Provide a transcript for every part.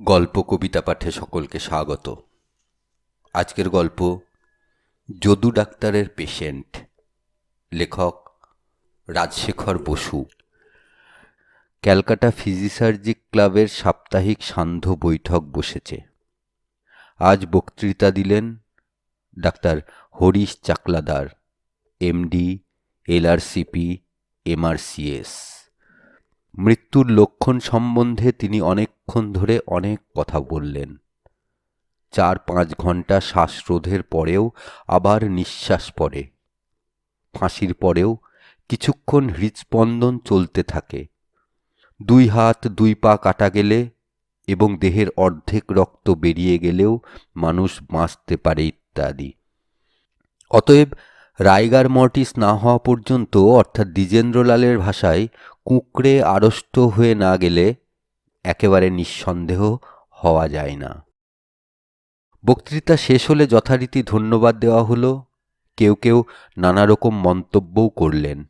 গল্প কবিতা পাঠে সকলকে স্বাগত। আজকের গল্প, যদু ডাক্তারের পেশেন্ট। লেখক, রাজশেখর বসু। ক্যালকাটা ফিজিসার্জিক ক্লাবের সাপ্তাহিক সান্ধ্য বৈঠক বসেছে। আজ বক্তৃতা দিলেন doctor Harish Chakladar, MD, LRCP, MRCS. মৃত্যুর লক্ষণ সম্বন্ধে তিনি অনেকক্ষণ ধরে অনেক কথা বললেন। চার পাঁচ ঘণ্টা শ্বাসরোধের পরেও আবার নিঃশ্বাস পড়ে। ফাঁসির পরেও কিছুক্ষণ হৃৎস্পন্দন চলতে থাকে। দুই হাত দুই পা কাটা গেলে এবং দেহের অর্ধেক রক্ত বেরিয়ে গেলেও মানুষ বাঁচতে পারে ইত্যাদি। অতএব রাইগার মর্টিস না হওয়া পর্যন্ত, অর্থাৎ দ্বিজেন্দ্রলালের ভাষায় কুঁকড়ে আড়ষ্ট হয়ে না গেলে একেবারে নিঃসন্দেহ হওয়া যায় না। বক্তৃতা শেষ হলে যথারীতি ধন্যবাদ দেওয়া হলো। কেউ কেউ নানা রকম মন্তব্যও করলেন।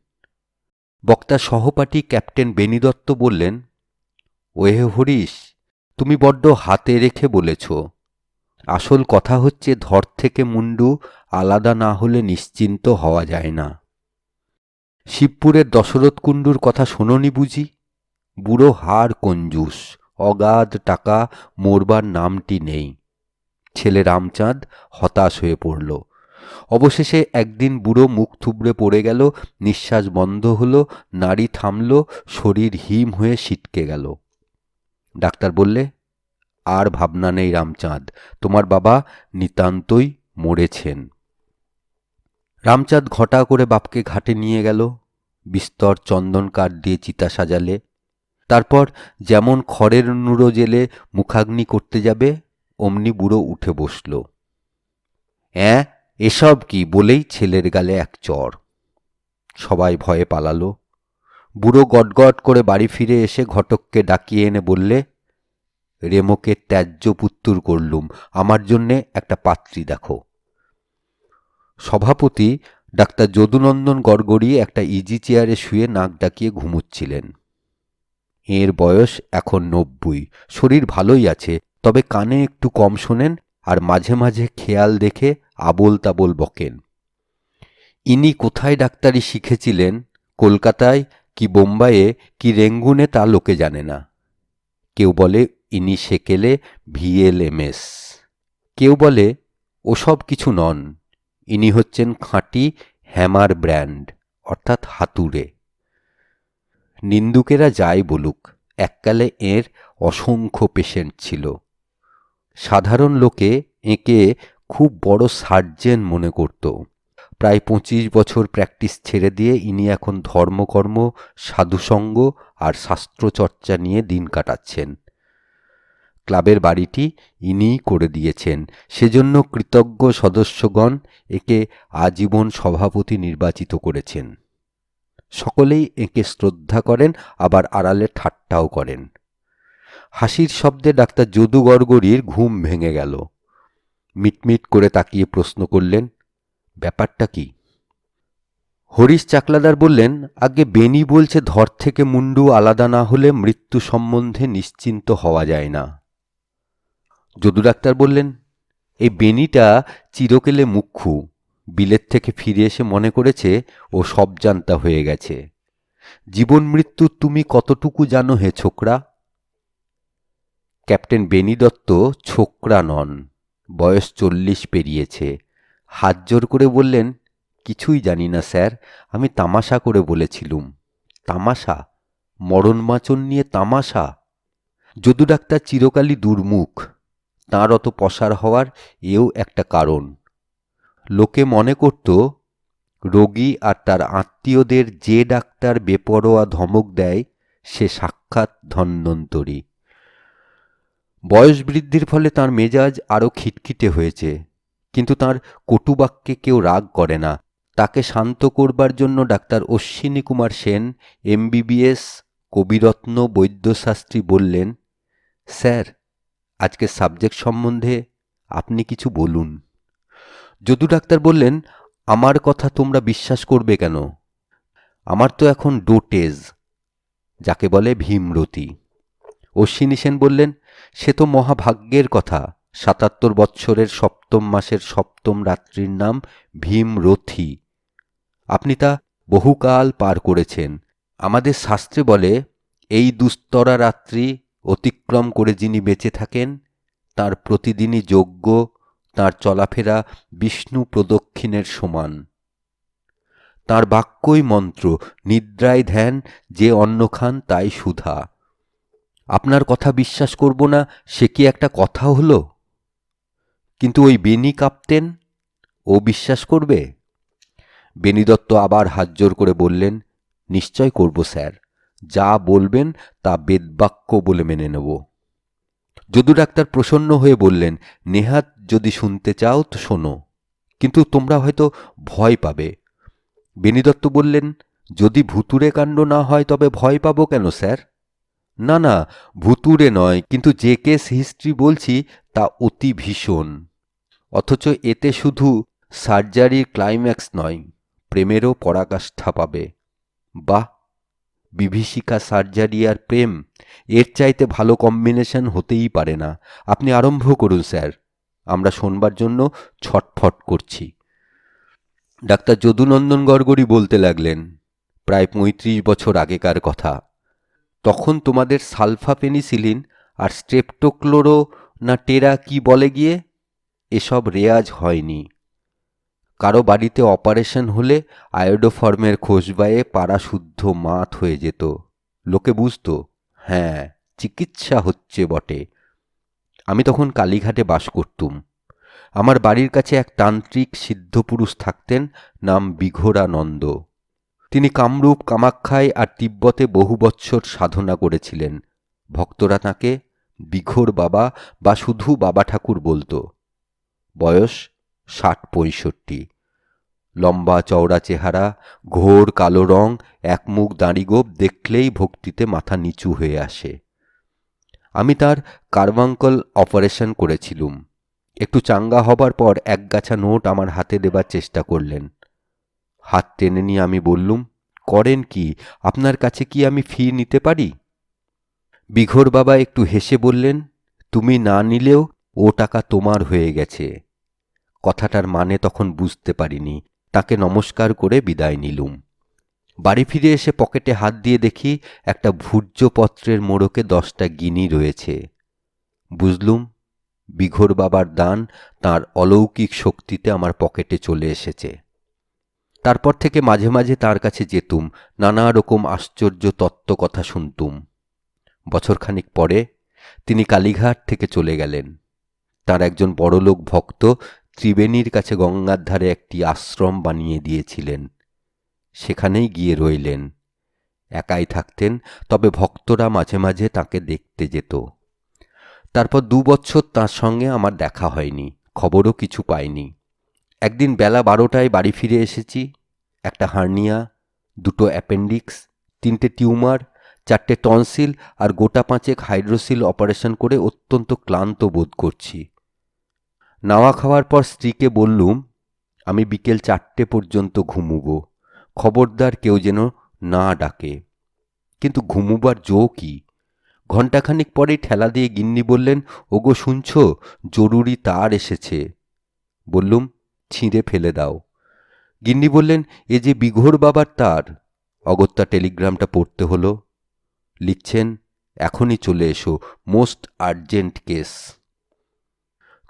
বক্তা সহপাঠী ক্যাপ্টেন বেনিদত্ত বললেন, ওহে হরিশ, তুমি বড্ড হাতে রেখে বলেছ। আসল কথা হচ্ছে ধর থেকে মুন্ডু আলাদা না হলে নিশ্চিন্ত হওয়া যায় না। শিবপুরের দশরথ কুণ্ডুর কথা শোনি বুঝি? বুড়ো হার কঞ্জুস, অগাধ টাকা, মোরবার নামটি নেই। ছেলে রামচাঁদ হতাশ হয়ে পড়ল। অবশেষে একদিন বুড়ো মুখ থুবড়ে পড়ে গেল, নিঃশ্বাস বন্ধ হলো, নাড়ি থামল, শরীর হিম হয়ে সিটকে গেল। ডাক্তার বললে, আর ভাবনা নেই রামচাঁদ, তোমার বাবা নিতান্তই মরেছেন। রামচাঁদ ঘটা করে বাপকে ঘাটে নিয়ে গেল, বিস্তর চন্দন কাঠ দিয়ে চিতা সাজালে। তারপর যেমন খড়ের নুড়ো জেলে মুখাগ্নি করতে যাবে, অমনি বুড়ো উঠে বসল। অ্যাঁ, এসব কি? বলেই ছেলের গালে এক চর। সবাই ভয়ে পালালো। বুড়ো গটগট করে বাড়ি ফিরে এসে ঘটককে ডাকিয়ে এনে বললে, রেমোকে ত্যায্য পুত্তুর করলুম, আমার জন্যে একটা পাত্রী দেখো। সভাপতি ডাক্তার যদুনন্দন গড়গড়ি একটা ইজি চেয়ারে শুয়ে নাক ডাকিয়ে ঘুমুচ্ছিলেন। এর বয়স এখন নব্বই। শরীর ভালোই আছে, তবে কানে একটু কম শোনেন আর মাঝে মাঝে খেয়াল দেখে আবোল তাবোল বকেন। ইনি কোথায় ডাক্তারি শিখেছিলেন, কলকাতায় কি বোম্বাইয়ে কি রেঙ্গুনে তা লোকে জানে না। কেউ বলে ইনি সেকেলে ভিএলএমএস। কেউ বলে ওসব কিছু নন। ইনি হচ্ছেন খাঁটি হ্যামার ব্র্যান্ড, অর্থাৎ হাতুড়ে। নিন্দুকেরা যাই বলুক, এককালে এর অসংখ্য পেশেন্ট ছিল। সাধারণ লোকে একে খুব বড় সার্জেন মনে করত। প্রায় পঁচিশ বছর প্র্যাকটিস ছেড়ে দিয়ে ইনি এখন ধর্মকর্ম, সাধুসঙ্গ আর শাস্ত্রচর্চা নিয়ে দিন কাটাচ্ছেন। ক্লাবের বাড়িটি ইনিই করে দিয়েছেন। সেজন্য কৃতজ্ঞ সদস্যগণ একে আজীবন সভাপতি নির্বাচিত করেছেন। সকলেই একে শ্রদ্ধা করেন, আবার আড়ালে ঠাট্টাও করেন। হাসির শব্দে ডাক্তার যদু গড়গড়ির ঘুম ভেঙে গেল। মিটমিট করে তাকিয়ে প্রশ্ন করলেন, ব্যাপারটা কি? হরিশ চাকলাদার বললেন, আগে বেনি বলছে ধর থেকে মুন্ডু আলাদা না হলে মৃত্যু সম্বন্ধে নিশ্চিন্ত হওয়া যায় না। যদু ডাক্তার বললেন, এই বেনিটা চিরকেলে মুখ্যু। বিলেত থেকে ফিরে এসে মনে করেছে, ও সব জানতা হয়ে গেছে। জীবন মৃত্যু তুমি কতটুকু জানো হে ছোকরা? ক্যাপ্টেন বেনি দত্ত ছোকরা নন, বয়স চল্লিশ পেরিয়েছে। হাত জোর করে বললেন, কিছুই জানি না স্যার, আমি তামাশা করে বলেছিলুম। তামাশা? মরণ মাচন নিয়ে তামাশা? যদু ডাক্তার চিরকালই দুর্মুখ। তাঁর অত পসার হওয়ার এও একটা কারণ। লোকে মনে করত, রোগী আর তার আত্মীয়দের যে ডাক্তার বেপরোয়া ধমক দেয়, সে সাক্ষাৎ ধন্যন্তরী বয়স বৃদ্ধির ফলে তার মেজাজ আরও খিটখিটে হয়েছে, কিন্তু তার কটুবাক্যে কেউ রাগ করে না। তাকে শান্ত করবার জন্য ডাক্তার অশ্বিনী কুমার সেন, এমবিবিএস, কবিরত্ন বৈদ্যশাস্ত্রী বললেন, স্যার আজকে সাবজেক্ট সম্বন্ধে আপনি কিছু বলুন। যদু ডাক্তার বললেন, আমার কথা তোমরা বিশ্বাস করবে কেন? আমার তো এখন ডোটেজ, যাকে বলে ভীমরতি। অশ্বিনী সেন বললেন, সে তো মহাভাগ্যের কথা। সাতাত্তর বৎসরের সপ্তম মাসের সপ্তম রাত্রির নাম ভীমরথী। আপনি তা বহুকাল পার করেছেন। আমাদের শাস্ত্রে বলে, এই দুস্তরা রাত্রি অতিক্রম করে যিনি বেঁচে থাকেন, তার প্রতিদিনই যজ্ঞ, তার চলাফেরা বিষ্ণু প্রদক্ষিণের সমান। তার বাক্যই মন্ত্র নিদ্রায় ধ্যান, যে অন্ন খান তাই সুধা। আপনার কথা বিশ্বাস করব না, সে কি একটা কথা হলো? কিন্তু ওই বেনি কাঁপতেন, ও বিশ্বাস করবে? বেনি দত্ত আবার হাত করে বললেন, নিশ্চয় করব স্যার। যা বলবেন তা বেদবাক্য বলে মেনে নেব। যদু ডাক্তার প্রসন্ন হয়ে বললেন, নেহাত যদি শুনতে চাও তো শোনো, কিন্তু তোমরা হয়তো ভয় পাবে। বেনিদত্ত বললেন, যদি ভুতুরে কাণ্ড না হয় তবে ভয় পাবো কেন, স্যার? না না ভুতুরে নয়, কিন্তু যে কেস হিস্ট্রি বলছি তা অতি ভীষণ। অথচ এতে শুধু সার্জারির ক্লাইম্যাক্স নয়, প্রেমেরও পরাকাষ্ঠা পাবে। বাহ! বিভীষিকা, সার্জারি আর প্রেম, এর চাইতে ভালো কম্বিনেশন হতেই পারে না। আপনি আরম্ভ করুন, স্যার। আমরা শোনবার জন্য ছটফট করছি। ডাক্তার যদুনন্দন গড়গড়ি বলতে লাগলেন, প্রায় পঁয়ত্রিশ বছর আগেকার কথা। তখন তোমাদের সালফা পেনিসিলিন আর স্ট্রেপ্টোক্লোরো না টেরা কি বলে গিয়ে? এসব রেয়াজ হয়নি। কারও বাড়িতে অপারেশন হলে আয়োডোফর্মের খোঁজবায়ে পাড়া শুদ্ধ মাত হয়ে যেত। লোকে বুঝত হ্যাঁ চিকিৎসা হচ্ছে বটে। আমি তখন কালীঘাটে বাস করতুম। আমার বাড়ির কাছে এক তান্ত্রিক সিদ্ধপুরুষ থাকতেন, নাম বিঘোরানন্দ। তিনি কামরূপ, কামাখ্যায় আর তিব্বতে বহু বৎসর সাধনা করেছিলেন। ভক্তরা তাঁকে বিঘোর বাবা বা শুধু বাবা ঠাকুর বলতো। বয়স ষাট পঁয়ষট্টি। লম্বা চওড়া চেহারা, ঘোর কালো রং, একমুখ দাঁড়িগোপ দেখলেই ভক্তিতে মাথা নিচু হয়ে আসে। আমি তার কার্বাঙ্কল অপারেশন করেছিলুম। একটু চাঙ্গা হবার পর একগাছা নোট আমার হাতে দেবার চেষ্টা করলেন। হাত টেনে নিয়ে আমি বললুম, করেন কি? আপনার কাছে কি আমি ফি নিতে পারি? বিঘোর বাবা একটু হেসে বললেন, তুমি না নিলেও ও টাকা তোমার হয়ে গেছে। কথাটার মানে তখন বুঝতে পারিনি, তাকে নমস্কার করে বিদায় নিলুম। বাড়ি ফিরে এসে পকেটে হাত দিয়ে দেখি একটা ভূর্যপত্রের মোড়কে দশটা গিনি রয়েছে। বুঝলুম, বিঘোর বাবার দান তার অলৌকিক শক্তিতে আমার পকেটে চলে এসেছে। তারপর থেকে মাঝে মাঝে তার কাছে যেতুম, নানা রকম আশ্চর্য তত্ত্ব কথা শুনতুম। বছরখানিক পরে তিনি কালীঘাট থেকে চলে গেলেন। তার একজন বড়লোক ভক্ত ত্রিবেণীর কাছে গঙ্গার ধারে একটি আশ্রম বানিয়ে দিয়েছিলেন। সেখানেই গিয়ে রইলেন। একাই থাকতেন, তবে ভক্তরা মাঝে মাঝে তাকে দেখতে যেত। তারপর দু বছর তার সঙ্গে আমার দেখা হয়নি, খবরও কিছু পাইনি। একদিন বেলা বারোটায় বাড়ি ফিরে এসেছি। একটা হার্নিয়া, দুটো অ্যাপেন্ডিক্স, তিনটে টিউমার, চারটে টনসিল আর গোটা পাঁচেক হাইড্রোসিল অপারেশন করে অত্যন্ত ক্লান্ত বোধ করছি। নাওয়া খাওয়ার পর স্ত্রীকে বললুম, আমি বিকেল চারটে পর্যন্ত ঘুমুব খবরদার কেউ যেন না ডাকে। কিন্তু ঘুমুবার জো কি? ঘণ্টাখানিক পরেই ঠেলা দিয়ে গিন্নি বললেন, ওগো শুনছ, জরুরি তার এসেছে। বললুম, ছিঁড়ে ফেলে দাও। গিন্নি বললেন, এ যে বিঘোর বাবার তার, অগত্যা টেলিগ্রামটা পড়তে হলো। লিখছেন, এখনই চলে এসো, মোস্ট আর্জেন্ট কেস।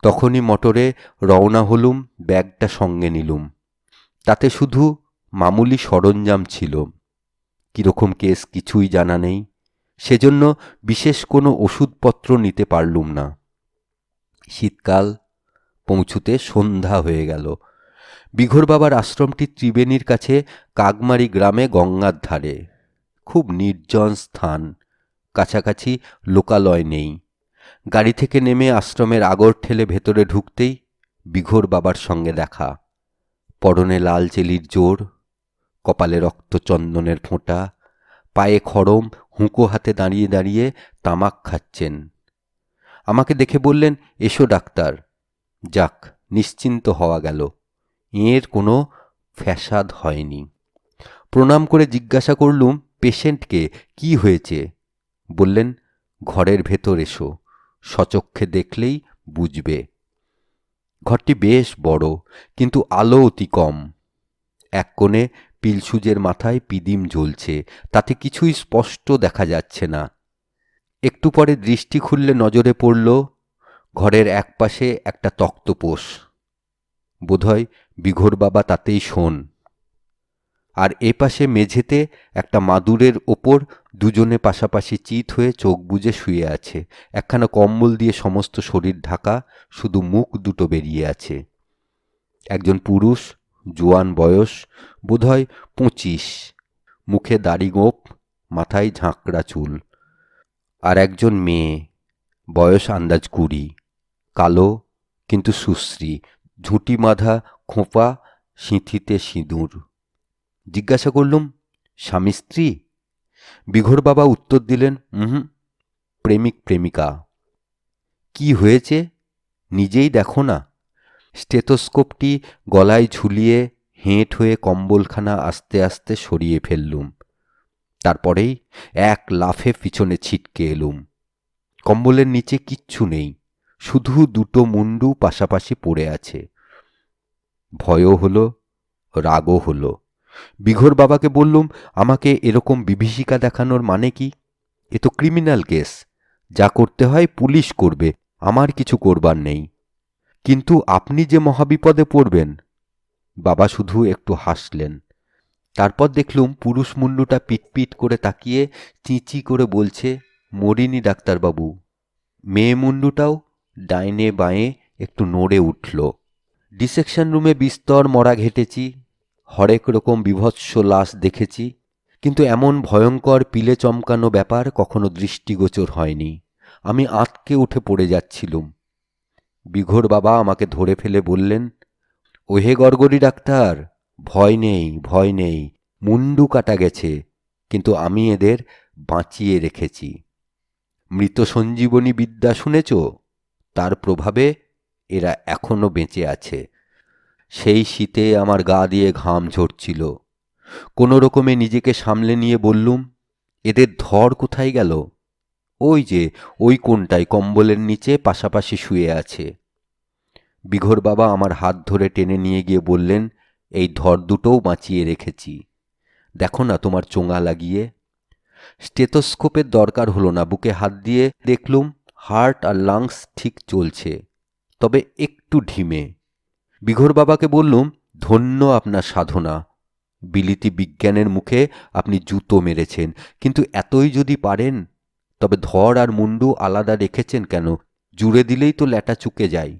তখনই মোটরে রওনা হলুম, ব্যাগটা সঙ্গে নিলুম। তাতে শুধু মামুলি সরঞ্জাম ছিল। কীরকম কেস কিছুই জানা নেই। সেজন্য বিশেষ কোনো ওষুধপত্র নিতে পারলুম না। শীতকাল, পৌঁছুতে সন্ধ্যা হয়ে গেল। বিঘোর বাবার আশ্রমটি ত্রিবেণীর কাছে কাকমারি গ্রামে গঙ্গার ধারে। খুব নির্জন স্থান, কাছাকাছি লোকালয় নেই। গাড়ি থেকে নেমে আশ্রমের আগর ঠেলে ভেতরে ঢুকতেই বিঘোর বাবার সঙ্গে দেখা। পরনে লাল চেলির জোর, কপালে রক্ত চন্দনের ফোঁটা, পায়ে খড়ম, হুঁকো হাতে দাঁড়িয়ে দাঁড়িয়ে তামাক খাচ্ছেন। আমাকে দেখে বললেন, এসো ডাক্তার। যাক, নিশ্চিন্ত হওয়া গেল। এর কোনো ফ্যাসাদ হয়নি। প্রণাম করে জিজ্ঞাসা করলুম, পেশেন্টকে কি হয়েছে? বললেন, ঘরের ভেতর এসো। সচক্ষে দেখলেই বুঝবে। ঘরটি বেশ বড়, কিন্তু আলো অতি কম। এক কোণে পিলসুজের মাথায় পিদিম জ্বলছে তাতে কিছুই স্পষ্ট দেখা যাচ্ছে না। একটু পরে দৃষ্টি খুললে নজরে পড়ল ঘরের একপাশে একটা তক্তপোষ। বোধহয় বিঘোর বাবা তাতেই শোন। আর এ পাশে মেঝেতে একটা মাদুরের ওপর দুজনে পাশাপাশি চিত হয়ে চোখ বুজে শুয়ে আছে। একখানা কম্বল দিয়ে সমস্ত শরীর ঢাকা, শুধু মুখ দুটো বেরিয়ে আছে। একজন পুরুষ, জোয়ান বয়স, বোধহয় পঁচিশ। মুখে দাড়ি গোঁপ, মাথায় ঝাঁকড়া চুল। আর একজন মেয়ে, বয়স আন্দাজ কুড়ি। কালো, কিন্তু সুশ্রী, ঝুঁটি মাধা খোঁপা, সিঁথিতে সিঁদুর। জিজ্ঞাসা করলুম, স্বামী স্ত্রী? বিঘোর বাবা উত্তর দিলেন হুম প্রেমিক প্রেমিকা। কি হয়েছে? নিজেই দেখো না। স্টেথোস্কোপটি গলায় ঝুলিয়ে হেঁট হয়ে কম্বলখানা আস্তে আস্তে সরিয়ে ফেললুম। তারপরেই এক লাফে পিছনে ছিটকে এলুম। কম্বলের নিচে কিচ্ছু নেই, শুধু দুটো মুন্ডু পাশাপাশি পড়ে আছে। ভয়ও হলো, রাগও হলো। বিঘোর বাবাকে বললুম, আমাকে এরকম বিভীষিকা দেখানোর মানে কি? এ তো ক্রিমিনাল কেস যা করতে হয় পুলিশ করবে, আমার কিছু করবার নেই। কিন্তু আপনি যে মহাবিপদে পড়বেন? বাবা শুধু একটু হাসলেন। তারপর দেখলুম পুরুষ মুন্ডুটা পিটপিট করে তাকিয়ে চিঁচি করে বলছে, মরিনি ডাক্তারবাবু, মেয়ে মুন্ডুটাও ডাইনে বাঁয়ে একটু নড়ে উঠল। ডিসেকশন রুমে বিস্তর মরা ঘেটেছি হরেক রকম বিভৎস লাশ দেখেছি, কিন্তু এমন ভয়ঙ্কর পিলে চমকানো ব্যাপার কখনো দৃষ্টিগোচর হয়নি। আমি আঁতকে উঠে পড়ে যাচ্ছিলুম। বিঘোর বাবা আমাকে ধরে ফেলে বললেন, ওহে গড়গড়ি ডাক্তার, ভয় নেই ভয় নেই মুন্ডু কাটা গেছে, কিন্তু আমি এদের বাঁচিয়ে রেখেছি। মৃত সঞ্জীবনী বিদ্যা শুনেছ? তার প্রভাবে এরা এখনও বেঁচে আছে। সেই শীতে আমার গা দিয়ে ঘাম ঝরছিল। কোনো রকমে নিজেকে সামলে নিয়ে বললুম, এদের ধর কোথায় গেল? ওই যে, ওই কোনটায় কম্বলের নিচে পাশাপাশি শুয়ে আছে। বিঘোর বাবা আমার হাত ধরে টেনে নিয়ে গিয়ে বললেন, এই ধর দুটোও বাঁচিয়ে রেখেছি। দেখো না তোমার চোঙা লাগিয়ে। স্টেথোস্কোপের দরকার হলো না, বুকে হাত দিয়ে দেখলুম, হার্ট আর লাংস ঠিক চলছে, তবে একটু ঢিমে। বিঘোর বাবাকে বললুম, ধন্য আপনার সাধনা। বিলিতি বিজ্ঞানের মুখে আপনি জুতো মেরেছেন, কিন্তু এতই যদি পারেন, তবে ধর আর মুন্ডু আলাদা রেখেছেন কেন? জুড়ে দিলেই তো ল্যাটা চুকে যায়।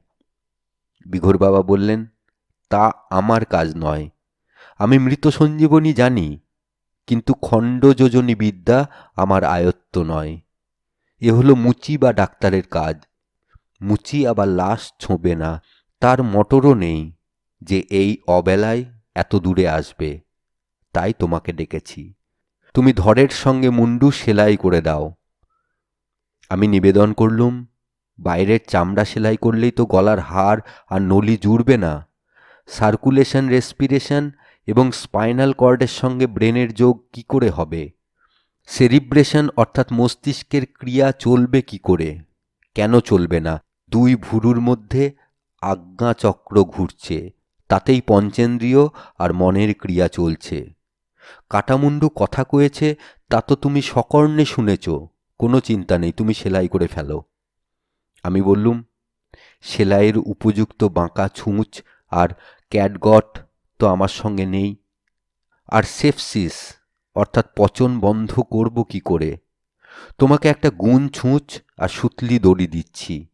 বিঘোর বাবা বললেন, তা আমার কাজ নয়। আমি মৃত সঞ্জীবনী জানি, কিন্তু খণ্ড যোজনী বিদ্যা আমার আয়ত্ত নয়। এ হলো মুচি বা ডাক্তারের কাজ। মুচি আবার লাশ ছোঁবে না। তার মটরও নেই যে এই অবেলায় এত দূরে আসবে। তাই তোমাকে ডেকেছি। তুমি ধরের সঙ্গে মুন্ডু সেলাই করে দাও। আমি নিবেদন করলুম, বাইরের চামড়া সেলাই করলেই তো গলার হার আর নলি জুড়বে না। সার্কুলেশন, রেসপিরেশন এবং স্পাইনাল কর্ডের সঙ্গে ব্রেনের যোগ কি করে হবে? সেরিব্রেশন অর্থাৎ মস্তিষ্কের ক্রিয়া চলবে কি করে? কেন চলবে না? দুই ভুরুর মধ্যে আজ্ঞাচক্র ঘুরছে, তাতেই পঞ্চেন্দ্রিয় আর মনের ক্রিয়া চলছে। কাটামুন্ডু কথা কয়েছে, তা তো তুমি সকর্ণে শুনেছ, কোনো চিন্তা নেই, তুমি সেলাই করে ফেলো। আমি বললুম, সেলাইয়ের উপযুক্ত বাঁকা ছুঁচ আর ক্যাটগট তো আমার সঙ্গে নেই। আর সেফসিস অর্থাৎ পচন বন্ধ করব কি করে? তোমাকে একটা গুণ ছুঁচ আর সুতলি দড়ি দিচ্ছি।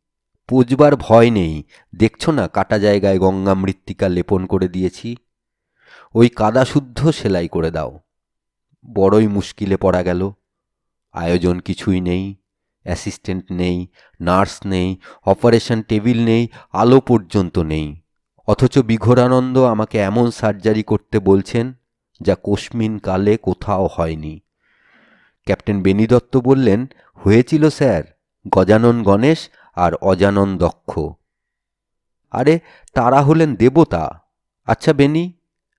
পচবার ভয় নেই। দেখছ না কাটা জায়গায় গঙ্গা মৃত্তিকা লেপন করে দিয়েছি? ওই কাদা শুদ্ধ সেলাই করে দাও। বড়ই মুশকিলে পড়া গেল। আয়োজন কিছুই নেই। অ্যাসিস্ট্যান্ট নেই, নার্স নেই, অপারেশন টেবিল নেই, আলো পর্যন্ত নেই। অথচ বিঘোরানন্দ আমাকে এমন সার্জারি করতে বলছেন যা কোশমিন কালে কোথাও হয়নি। ক্যাপ্টেন বেনি দত্ত বললেন, হয়েছিল স্যার। গজানন গণেশ আর অজানন দক্ষ। আরে, তারা হলেন দেবতা। আচ্ছা বেনি,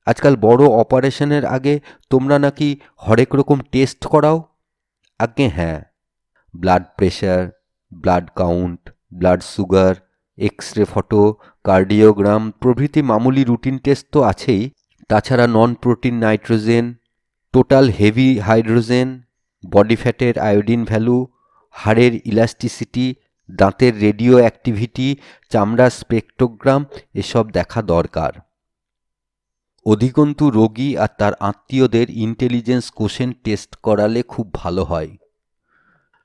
আজকাল বড় অপারেশনের আগে তোমরা নাকি হরেক রকম টেস্ট করাও? আজ্ঞে হ্যাঁ। Blood pressure, blood count, blood sugar X ray photo, cardiogram প্রভৃতি মামুলি রুটিন টেস্ট তো আছেই। তাছাড়া non protein nitrogen, total heavy hydrogen, body ফ্যাটের আয়োডিন ভ্যালু, হাড়ের ইলাস্টিসিটি দাঁতের রেডিও অ্যাক্টিভিটি চামড়ার স্পেকট্রোগ্রাম, এসব দেখা দরকার। অধিকন্তু রোগী আর তার আত্মীয়দের ইন্টেলিজেন্স কোশেন টেস্ট করালে খুব ভালো হয়।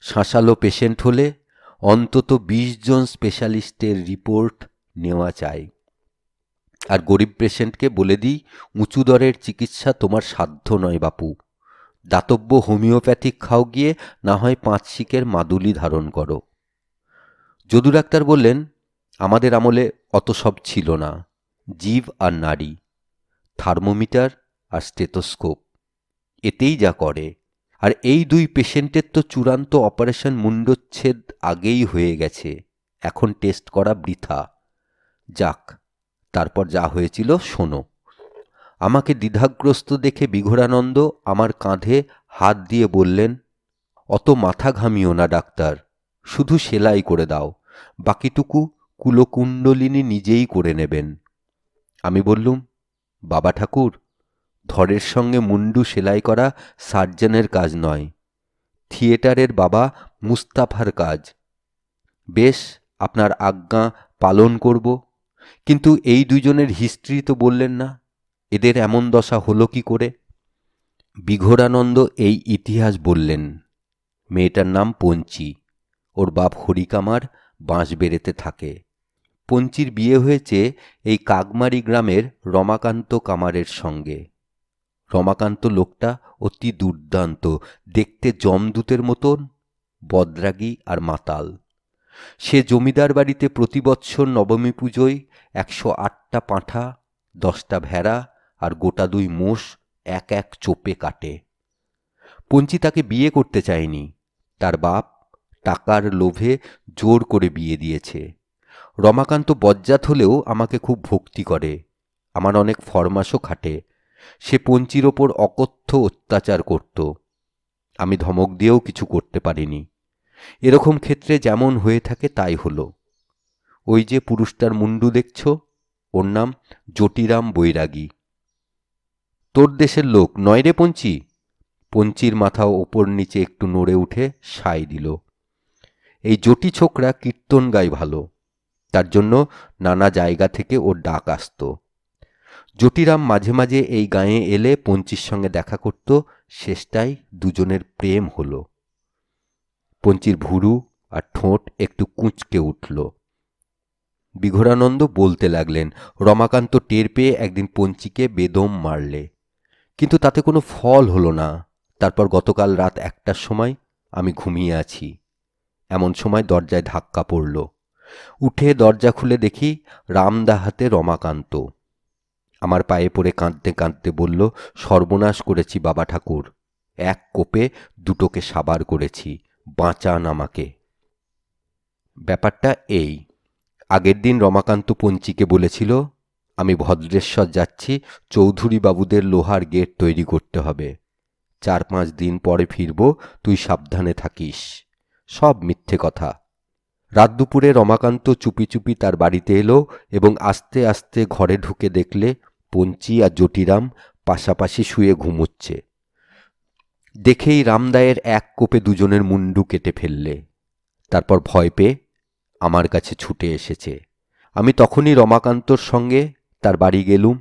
শাঁসালো পেশেন্ট হলে অন্তত বিশ জন স্পেশালিস্টের রিপোর্ট নেওয়া চাই। আর গরিব পেশেন্টকে বলে দিই, উঁচু দরের চিকিৎসা তোমার সাধ্য নয় বাপু। দাতব্য হোমিওপ্যাথিক খাও গিয়ে, না হয় পাঁচ শিকের মাদুলি ধারণ করো। যদু ডাক্তার বললেন, আমাদের আমলে অত সব ছিল না, জীব আর নারী, থার্মোমিটার আর স্টেথোস্কোপ। এতেই যা করে। আর এই দুই পেশেন্টের তো চূড়ান্ত অপারেশন মুন্ডচ্ছেদ আগেই হয়ে গেছে। এখন টেস্ট করা বৃথা। যাক, তারপর যা হয়েছিল শোনো। আমাকে দ্বিধাগ্রস্ত দেখে বিঘোরানন্দ আমার কাঁধে হাত দিয়ে বললেন, অত মাথা ঘামিও না, ডাক্তার। শুধু সেলাই করে দাও, বাকিটুকু কুলকুণ্ডলিনী নিজেই করে নেবেন। আমি বললুম, বাবা ঠাকুর, ধরের সঙ্গে মুন্ডু সেলাই করা সার্জনের কাজ নয়, থিয়েটারের বাবা মুস্তাফার কাজ। বেশ, আপনার আজ্ঞা পালন করব, কিন্তু এই দুজনের হিস্ট্রি তো বললেন না, এদের এমন দশা হলো কি করে? বিঘোরানন্দ এই ইতিহাস বললেন, মেয়েটার নাম পঞ্চি। ওর বাপ হরিকামার বাঁশ বেড়েতে থাকে। পঞ্চির বিয়ে হয়েছে এই কাকমারি গ্রামের রমাকান্ত কামারের সঙ্গে। রমাকান্ত লোকটা অতি দুর্দান্ত, দেখতে জমদূতের মতন, বদ্রাগী আর মাতাল। সে জমিদার বাড়িতে প্রতি বৎসর নবমী পুজোয় একশো আটটা পাঁঠা, দশটা ভেড়া আর গোটা দুই মোষ এক এক চোপে কাটে। পঞ্চি তাকে বিয়ে করতে চায়নি। তার বাপ টাকার লোভে জোর করে বিয়ে দিয়েছে। রমাকান্ত বজ্জাত হলেও আমাকে খুব ভক্তি করে। আমার অনেক ফরমাসও খাটে। সে পঞ্চির ওপর অকথ্য অত্যাচার করত। আমি ধমক দিয়েও কিছু করতে পারিনি। এরকম ক্ষেত্রে যেমন হয়ে থাকে তাই হলো। ওই যে পুরুষটার মুন্ডু দেখছ? ওর নাম জটিরাম বৈরাগী। তোর দেশের লোক নয় রে পঞ্চি? পঞ্চির মাথা ওপর নিচে একটু নড়ে উঠে সাই দিল। এই জটি ছোকরা কীর্তন গায় ভালো। তার জন্য নানা জায়গা থেকে ওর ডাক আসত। জটিরাম মাঝে মাঝে এই গাঁয়ে এলে পঞ্চির সঙ্গে দেখা করত শেষটাই দুজনের প্রেম হলো। পঞ্চির ভুরু আর ঠোঁট একটু কুঁচকে উঠল। বিঘোরানন্দ বলতে লাগলেন, রমাকান্ত টের পেয়ে একদিন পঞ্চিকে বেদম মারলে। কিন্তু তাতে কোনো ফল হলো না। তারপর গতকাল রাত একটার সময় আমি ঘুমিয়ে আছি। এমন সময় দরজায় ধাক্কা পড়ল। উঠে দরজা খুলে দেখি রামদা হাতে রমাকান্ত। আমার পায়ে পড়ে কাঁদতে কাঁদতে বলল, সর্বনাশ করেছি বাবা ঠাকুর। এক কোপে দুটোকে সাবার করেছি। বাঁচান আমাকে। ব্যাপারটা এই। আগের দিন রমাকান্ত পঞ্চিকে বলেছিল, আমি ভদ্রেশ্বর যাচ্ছি চৌধুরী বাবুদের লোহার গেট তৈরি করতে হবে। চার পাঁচ দিন পরে ফিরব, তুই সাবধানে থাকিস। সব মিথ্যে কথা। রাত দুপুরে রমাকান্ত চুপি চুপি তার বাড়িতে এলো এবং আস্তে আস্তে ঘরে ঢুকে দেখলে পঞ্চি আর জটিরাম পাশাপাশি শুয়ে ঘুমুচ্ছে। দেখেই রামদায়ের এক কোপে দুজনের মুন্ডু কেটে ফেললে। তারপর ভয় পেয়ে আমার কাছে ছুটে এসেছে। আমি তখনই রমাকান্তর সঙ্গে তার বাড়ি গেলুম।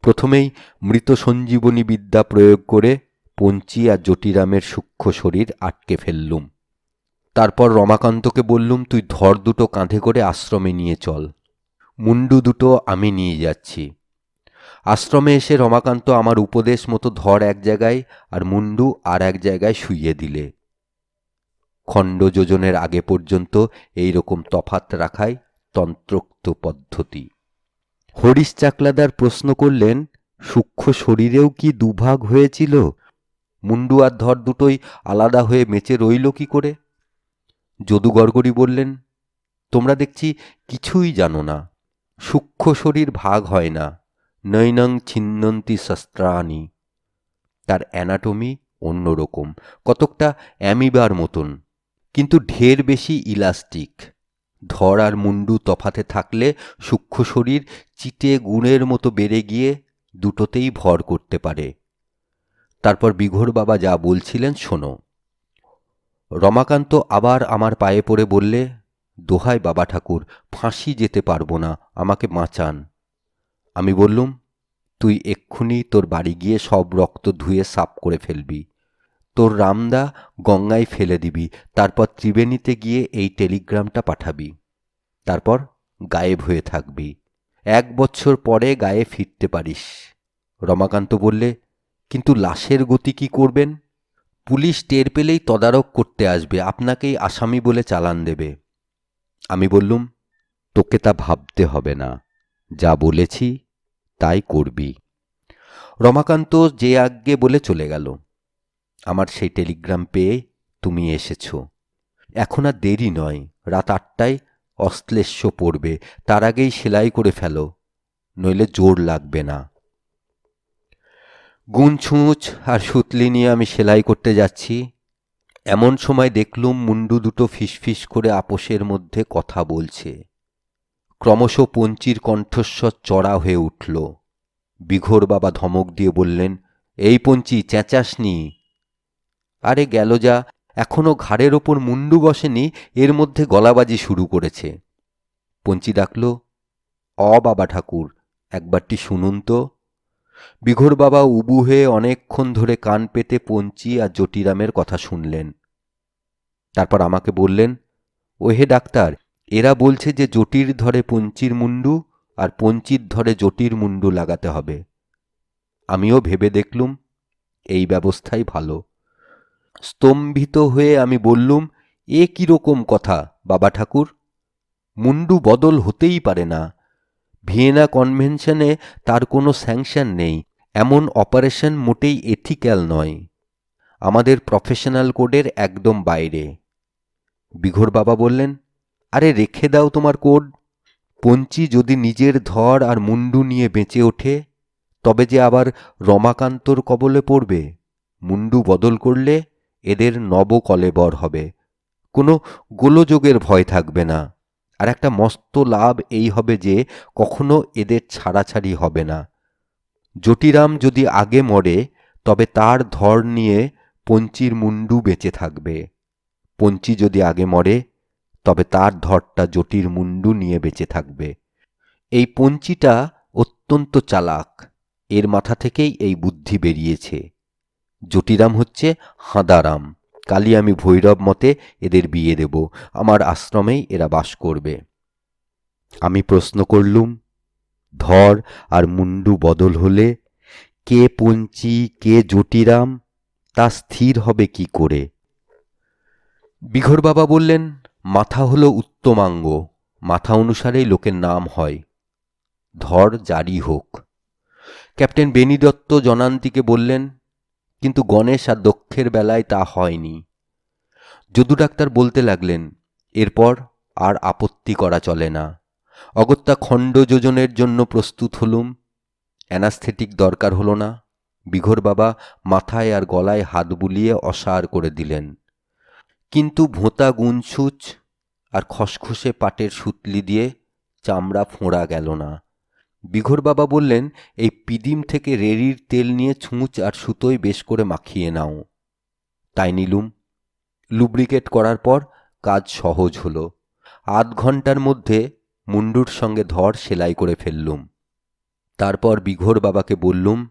প্রথমেই মৃত সঞ্জীবনী বিদ্যা প্রয়োগ করে পঞ্চি আর জটিরামের সূক্ষ্ম শরীর আটকে ফেললুম। তারপর রমাকান্তকে বললুম, তুই ধর দুটো কাঁধে করে আশ্রমে নিয়ে চল। মুন্ডু দুটো আমি নিয়ে যাচ্ছি। আশ্রমে এসে রমাকান্ত আমার উপদেশ মতো ধর এক জায়গায় আর মুন্ডু আর এক জায়গায় শুইয়ে দিলে। খণ্ড যোজনের আগে পর্যন্ত এই রকম তফাত রাখাই তন্ত্রোক্ত পদ্ধতি। হরিশ চাকলাদার প্রশ্ন করলেন, সূক্ষ্ম শরীরেও কি দুভাগ হয়েছিল? মুন্ডু আর ধর দুটোই আলাদা হয়ে মেচে রইল কি করে? যদু গড়গড়ি বললেন, তোমরা দেখছি কিছুই জানো না, সূক্ষ্ম শরীর ভাগ হয় না, নৈনং ছিন্নন্তি শস্ত্রাণী। তার অ্যানাটমি অন্যরকম, কতকটা অ্যামিবার মতন, কিন্তু ঢের বেশি ইলাস্টিক ধর আর মুন্ডু তফাতে থাকলে সূক্ষ্ম শরীর চিটে গুণের মতো বেড়ে গিয়ে দুটোতেই ভর করতে পারে। তারপর বিঘোর বাবা যা বলছিলেন শোনো। রমাকান্ত আবার আমার পায়ে পড়ে বললে, দোহাই বাবা ঠাকুর, ফাঁসি যেতে পারব না, আমাকে বাঁচান। আমি বললুম, তুই এক্ষুনি তোর বাড়ি গিয়ে সব রক্ত ধুয়ে সাফ করে ফেলবি। তোর রামদা গঙ্গায় ফেলে দিবি, তারপর ত্রিবেণীতে গিয়ে এই টেলিগ্রামটা পাঠাবি। তারপর গায়েব হয়ে থাকবি। এক বছর পরে গায়ে ফিরতে পারিস। রমাকান্ত বললে, কিন্তু লাশের গতি কি করবেন? পুলিশ টের পেলেই তদারক করতে আসবে, আপনাকেই আসামি বলে চালান দেবে। আমি বললুম, তোকে তা ভাবতে হবে না, যা বলেছি তাই করবি। রমাকান্ত যে আজ্ঞে বলে চলে গেল, আমার সেই টেলিগ্রাম পেয়ে তুমি এসেছ। এখন আর দেরি নয়, রাত আটটায় অশ্লেষ্য পড়বে, তার আগেই সেলাই করে ফেলো, নইলে জোর লাগবে না। গুনছুঁচ আর সুতলি নিয়ে আমি সেলাই করতে যাচ্ছি। এমন সময় দেখলুম মুন্ডু দুটো ফিসফিস করে আপোষের মধ্যে কথা বলছে। ক্রমশ পঞ্চির কণ্ঠস্বর চড়া হয়ে উঠল। বিঘোর বাবা ধমক দিয়ে বললেন, এই পঞ্চি, চেঁচাসনি? আরে গেল যা এখনও ঘাড়ের ওপর মুন্ডু বসেনি, এর মধ্যে গলাবাজি শুরু করেছে। পঞ্চি ডাকল, অ, বাবা ঠাকুর, একবারটি শুনুন তো। বিঘোর বাবা উবু হয়ে অনেকক্ষণ ধরে কান পেতে পঞ্চি আর জটিরামের কথা শুনলেন। তারপর আমাকে বললেন, ওহে ডাক্তার, এরা বলছে যে জটির ধরে পঞ্চির মুন্ডু আর পঞ্চির ধরে জটির মুন্ডু লাগাতে হবে। আমিও ভেবে দেখলুম, এই ব্যবস্থাই ভালো। স্তম্ভিত হয়ে আমি বললুম, এ কীরকম কথা, বাবা ঠাকুর? মুন্ডু বদল হতেই পারে না। ভিয়েনা কনভেনশনে তার কোনো স্যাংশন নেই, এমন অপারেশন মোটেই এথিক্যাল নয়। আমাদের প্রফেশনাল কোডের একদম বাইরে। বিঘোর বাবা বললেন, আরে রেখে দাও তোমার কোড। পঞ্চি যদি নিজের ধর আর মুন্ডু নিয়ে বেঁচে ওঠে, তবে যে আবার রমাকান্তর কবলে পড়বে। মুন্ডু বদল করলে এদের নবকলেবর হবে। কোনো গোলযোগের ভয় থাকবে না। আর একটা মস্ত লাভ এই হবে যে কখনো এদের ছাড়াছাড়ি হবে না। জটিরাম যদি আগে মরে, তবে তার ধর নিয়ে পঞ্চির মুন্ডু বেঁচে থাকবে। পঞ্চি যদি আগে মরে, তবে তার ধরটা জটির মুন্ডু নিয়ে বেঁচে থাকবে। এই পঞ্চিটা অত্যন্ত চালাক, এর মাথা থেকেই এই বুদ্ধি বেরিয়েছে। জটিরাম হচ্ছে হাঁদারাম। কালি আমি ভৈরব মতে এদের বিয়ে দেব। আমার আশ্রমেই এরা বাস করবে। আমি প্রশ্ন করলুম, ধর আর মুন্ডু বদল হলে, কে পঞ্চি, কে জটিরাম তা স্থির হবে কি করে? বিঘর বাবা বললেন, মাথা হলো উত্তমাঙ্গ, মাথা অনুসারেই লোকের নাম হয়। ধর জারি হোক। ক্যাপ্টেন বেনি দত্ত জনান্তিকে বললেন কিন্তু গণেশ আর দক্ষের বেলায় তা হয়নি। যদু ডাক্তার বলতে লাগলেন, এরপর আর আপত্তি করা চলে না। অগত্যা খণ্ড যোজনের জন্য প্রস্তুত হলুম। অ্যানাস্থেটিক দরকার হলো না। বিঘোর বাবা মাথায় আর গলায় হাত বুলিয়ে অসার করে দিলেন। কিন্তু ভোঁতা গুনছুচ আর খসখসে পাটের সুতলি দিয়ে চামড়া ফোঁড়া গেল না। বিঘোর বাবা বললেন, এই পিদিম থেকে রেড়ির তেল নিয়ে ছুঁচ আর সুতোয় বেশ করে মাখিয়ে নাও। তাই নিলুম। লুব্রিকেট করার পর কাজ সহজ হলো। আধ ঘণ্টার মধ্যে মুন্ডুর সঙ্গে ধর সেলাই করে ফেললুম। তারপর বিঘোর বাবাকে বললুম,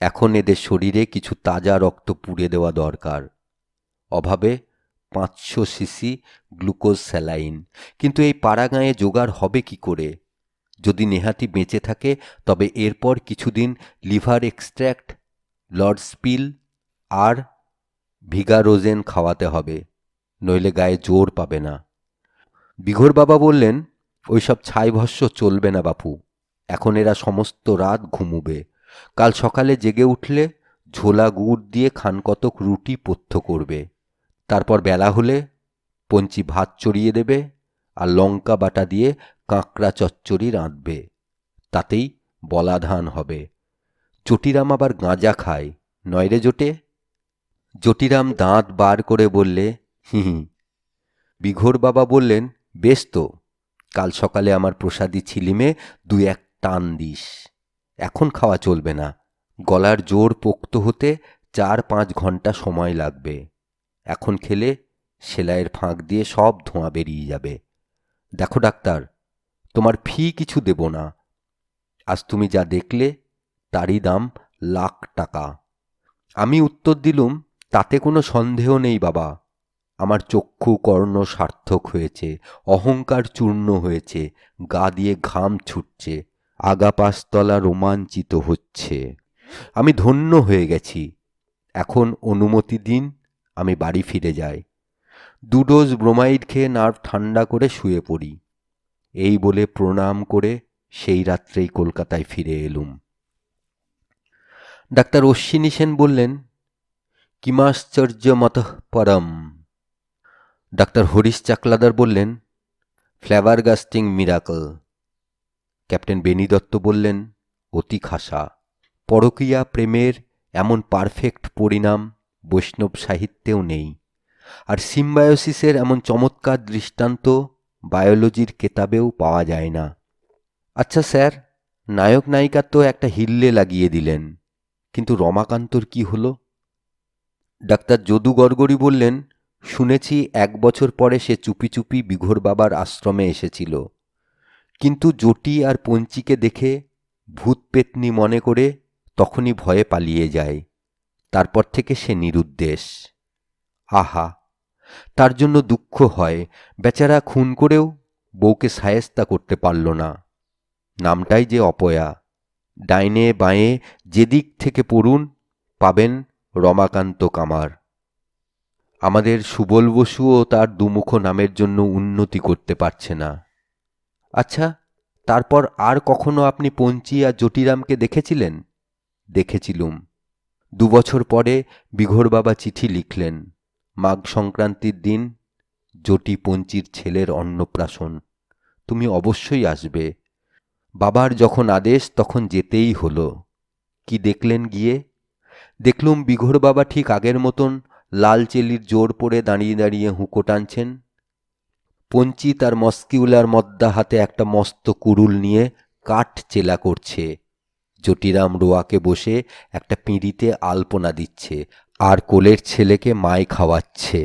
এখন এদের শরীরে কিছু তাজা রক্ত পুড়ে দেওয়া দরকার। অভাবে পাঁচশো সিসি গ্লুকোজ স্যালাইন। কিন্তু এই পাড়াগাঁয়ে জোগাড় হবে কি করে? যদি নেহাতি বেঁচে থাকে, তবে এরপর কিছুদিন লিভার এক্সট্র্যাক্ট, লর্ড স্পিল আর ভিগারোজেন খাওয়াতে হবে, নইলে গায়ে জোর পাবে না। বিঘোর বাবা বললেন ওই ওইসব ছাইভস্য চলবে না বাপু, এখন এরা সমস্ত রাত ঘুমুবে। কাল সকালে জেগে উঠলে ঝোলা গুড় দিয়ে খানকতক রুটি পথ্য করবে। তারপর বেলা হলে পঞ্চি ভাত চড়িয়ে দেবে আর লঙ্কা বাটা দিয়ে কাঁকড়া চচ্চড়ি রাঁধবে, তাতেই বলা ধান হবে। চটিরাম আবার গাঁজা খায়, নয় রে জোটে? জটিরাম দাঁত বার করে বললে, হি হি। বিঘোর বাবা বললেন, বেশ তো, কাল সকালে আমার প্রসাদী ছিলিমে দুই এক টান দিস। এখন খাওয়া চলবে না। গলার জোর পোক্ত হতে চার পাঁচ ঘণ্টা সময় লাগবে। এখন খেলে সেলাইয়ের ফাঁক দিয়ে সব ধোঁয়া বেরিয়ে যাবে। দেখো ডাক্তার তোমার ফি কিছু দেব না। আজ তুমি যা দেখলে, তারই দাম লাখ টাকা। আমি উত্তর দিলুম, তাতে কোনো সন্দেহ নেই বাবা। আমার চক্ষু কর্ণ সার্থক হয়েছে, অহংকার চূর্ণ হয়েছে, গা দিয়ে ঘাম ছুটছে আগাপাস্তলা রোমাঞ্চিত হচ্ছে। আমি ধন্য হয়ে গেছি। এখন অনুমতি দিন, আমি বাড়ি ফিরে যাই। দু ডোজ ব্রোমাইড খেয়ে নার্ভ ঠান্ডা করে শুয়ে পড়ি। এই বলে প্রণাম করে সেই রাত্রেই কলকাতায় ফিরে এলুম। ডাক্তার অশ্বিনী সেন বললেন কিমাশ্চর্য মত পরম। ডাক্তার হরিশ চাকলাদার বললেন, flabbergasting miracle. Captain Beni Dutta বললেন, অতি খাসা। পরকীয়া প্রেমের এমন পারফেক্ট পরিণাম বৈষ্ণব সাহিত্যেও নেই। আর সিম্বায়োসিসের এমন চমৎকার দৃষ্টান্ত বায়োলজির কেতাবেও পাওয়া যায় না। আচ্ছা স্যার, নায়ক নায়িকা তো একটা হিল্লে লাগিয়ে দিলেন, কিন্তু রমাকান্তর কি হলো? ডাক্তার যদু গড়গড়ি বললেন, শুনেছি এক বছর পরে সে চুপি চুপি বিঘোর বাবার আশ্রমে এসেছিল। কিন্তু জটি আর পঞ্চিকে দেখে ভূত পেতনি মনে করে তখনই ভয়ে পালিয়ে যায়। তারপর থেকে সে নিরুদ্দেশ। আহা! তার জন্য দুঃখ হয়। বেচারা খুন করেও বউকে সায়েস্তা করতে পারল না। নামটাই যে অপয়া। ডাইনে বাঁয়ে যেদিক থেকে পড়ুন, পাবেন রমাকান্ত কামার। আমাদের সুবল বসুও তার দুমুখ নামের জন্য উন্নতি করতে পারছে না। আচ্ছা তারপর আর কখনো আপনি পঞ্চি আর জটিরামকে দেখেছিলেন? দেখেছিলুম। দুবছর পরে বিঘোর বাবা চিঠি লিখলেন। মাঘ সংক্রান্তির দিন জটি পঞ্চির ছেলের অন্নপ্রাশন। তুমি অবশ্যই আসবে। বাবার যখন আদেশ, তখন যেতেই হলো। কি দেখলেন গিয়ে? দেখলুম বিঘোর বাবা ঠিক আগের মতন লাল চেলির জোর পড়ে দাঁড়িয়ে দাঁড়িয়ে হুঁকো টানছেন। পঞ্চি তার মস্কিউলার মদ্দা হাতে একটা মস্ত কুড়ুল নিয়ে কাঠ চেলা করছে। জটিরাম রোয়াকে বসে একটা পিঁড়িতে আলপনা দিচ্ছে। আর কোলের ছেলেকে মায় খাওয়াচ্ছে।